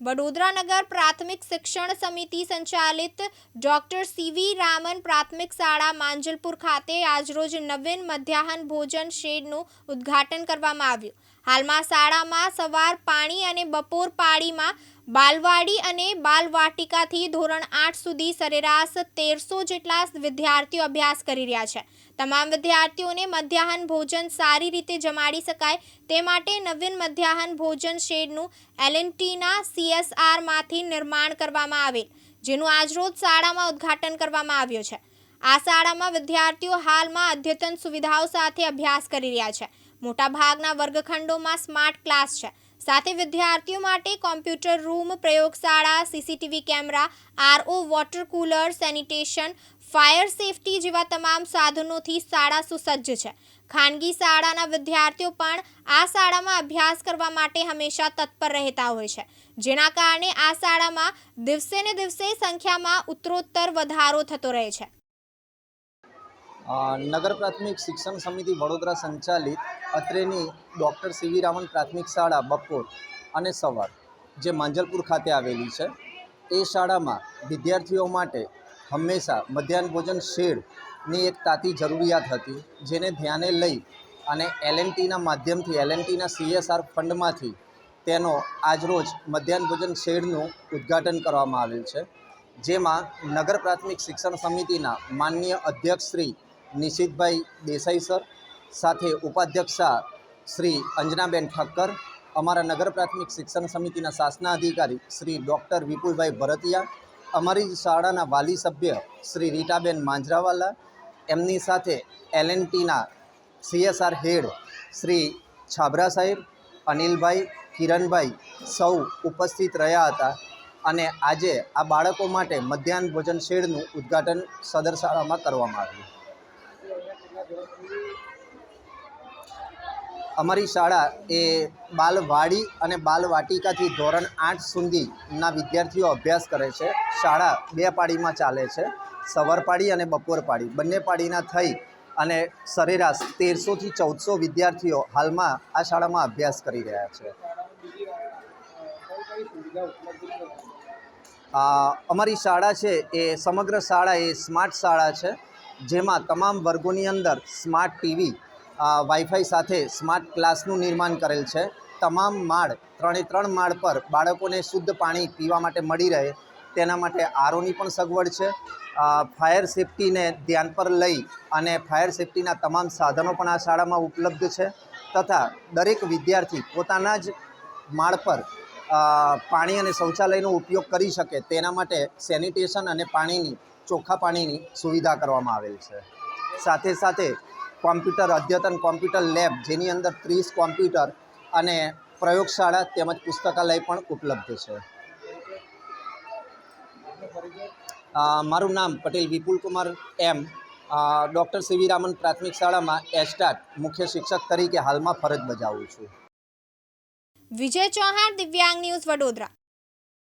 વડોદરા નગર પ્રાથમિક શિક્ષણ સમિતિ સંચાલિત ડોક્ટર સીવી રામન પ્રાથમિક શાળા માંજલપુર ખાતે આજરોજ નવીન મધ્યાહન ભોજન શેડનું ઉદ્ઘાટન કરવામાં આવ્યું. હાલમાં શાળામાં સવાર પાણી અને બપોર પાળીમાં બાલવાડી અને બાલવાટિકાથી ધોરણ આઠ સુધી સરેરાશ તેરસો જેટલા વિદ્યાર્થીઓ અભ્યાસ કરી રહ્યા છે. તમામ વિદ્યાર્થીઓને મધ્યાહન ભોજન સારી રીતે જમાડી શકાય તે માટે નવીન મધ્યાહન ભોજન શેડનું એલએનટીના સીએસઆરમાંથી નિર્માણ કરવામાં આવેલ, જેનું આજરોજ શાળામાં ઉદ્ઘાટન કરવામાં આવ્યું છે. આ શાળામાં વિદ્યાર્થીઓ હાલમાં અદ્યતન સુવિધાઓ સાથે અભ્યાસ કરી રહ્યા છે. મોટાભાગના વર્ગખંડોમાં સ્માર્ટ ક્લાસ છે. સાથે વિદ્યાર્થીઓ માટે કોમ્પ્યુટર રૂમ, પ્રયોગશાળા, CCTV camera, RO, water cooler, sanitation, fire safety જેવા તમામ સાધનોથી શાળા સુસજ્જ છે. ખાનગી શાળાના વિદ્યાર્થીઓ પણ આ શાળામાં અભ્યાસ કરવા માટે હંમેશા તત્પર રહેતા હોય છે. જેના કારણે આ શાળામાં દિવસે ને દિવસે સંખ્યામાં ઉત્તરોત્તર વધારો થતો રહે છે. નગર પ્રાથમિક શિક્ષણ સમિતિ વડોદરા સંચાલિત અત્રેની ડૉક્ટર સીવી રામન પ્રાથમિક શાળા બપોર અને સવાર, જે માંજલપુર ખાતે આવેલી છે. એ શાળામાં વિદ્યાર્થીઓ માટે હંમેશા મધ્યાહન ભોજન શેડની એક તાતી જરૂરિયાત હતી, જેને ધ્યાને લઈ અને એલએનટીના માધ્યમથી, એલએનટીના સીએસઆર ફંડમાંથી તેનો આજરોજ મધ્યાહન ભોજન શેડનું ઉદ્ઘાટન કરવામાં આવેલ છે. જેમાં નગર પ્રાથમિક શિક્ષણ સમિતિના માનનીય અધ્યક્ષ શ્રી નિશિતભાઈ દેસાઈ સર, સાથે ઉપાધ્યક્ષા શ્રી અંજનાબેન ઠક્કર, અમારા નગર પ્રાથમિક શિક્ષણ સમિતિના શાસના અધિકારી શ્રી ડૉક્ટર વિપુલભાઈ ભરતિયા, અમારી શાળાના વાલી સભ્ય શ્રી રીટાબેન માંજરાવાલા, એમની સાથે એલએનટીના સીએસઆર હેડ શ્રી છાબરા સાહેબ, અનિલભાઈ, કિરણભાઈ સૌ ઉપસ્થિત રહ્યા હતા અને આજે આ બાળકો માટે મધ્યાહન ભોજન શેડનું ઉદ્ઘાટન સદર શાળામાં કરવામાં આવ્યું. અમારી શાળા એ બાલવાડી અને બાલવાટિકાથી ધોરણ આઠ સુધીના વિદ્યાર્થીઓ અભ્યાસ કરે છે. શાળા બે પાળીમાં ચાલે છે. સવાર પાળી અને બપોર પાળી બંને પાળીના થઈ અને સરેરાશ તેરસોથી ચૌદસો વિદ્યાર્થીઓ હાલમાં આ શાળામાં અભ્યાસ કરી રહ્યા છે. અમારી શાળા છે એ સમગ્ર શાળા એ સ્માર્ટ શાળા છે. જેમાં તમામ વર્ગોની અંદર સ્માર્ટ ટીવી વાઈફાઈ સાથે સ્માર્ટ ક્લાસનું નિર્માણ કરેલ છે. તમામ માળ, ત્રણે ત્રણ માળ પર બાળકોને શુદ્ધ પાણી પીવા માટે મળી રહે. તેના માટે આરોની પણ સગવડ છે. ફાયર સેફટીને ધ્યાન પર લઈ અને ફાયર સેફટીના તમામ સાધનો પણ આ શાળામાં ઉપલબ્ધ છે. તથા દરેક વિદ્યાર્થી પોતાના જ માળ પર પાણી અને શૌચાલયનો ઉપયોગ કરી શકે. તેના માટે સેનિટેશન અને પાણીની ચોખ્ખા પાણીની સુવિધા કરવામાં આવેલ છે. સાથે સાથે કોમ્પ્યુટર, અદ્યતન કોમ્પ્યુટર લેબ, જેની અંદર ત્રીસ કોમ્પ્યુટર અને પ્રયોગશાળા તેમજ પુસ્તકાલય પણ ઉપલબ્ધ છે. મારું નામ પટેલ વિપુલ કુમાર એમ ડૉક્ટર સીવી રામન પ્રાથમિક શાળામાં એસ્ટાટ મુખ્ય શિક્ષક તરીકે હાલમાં ફરજ બજાવું છું. વિજય ચૌહાણ, દિવ્યાંગ ન્યૂઝ વડોદરા.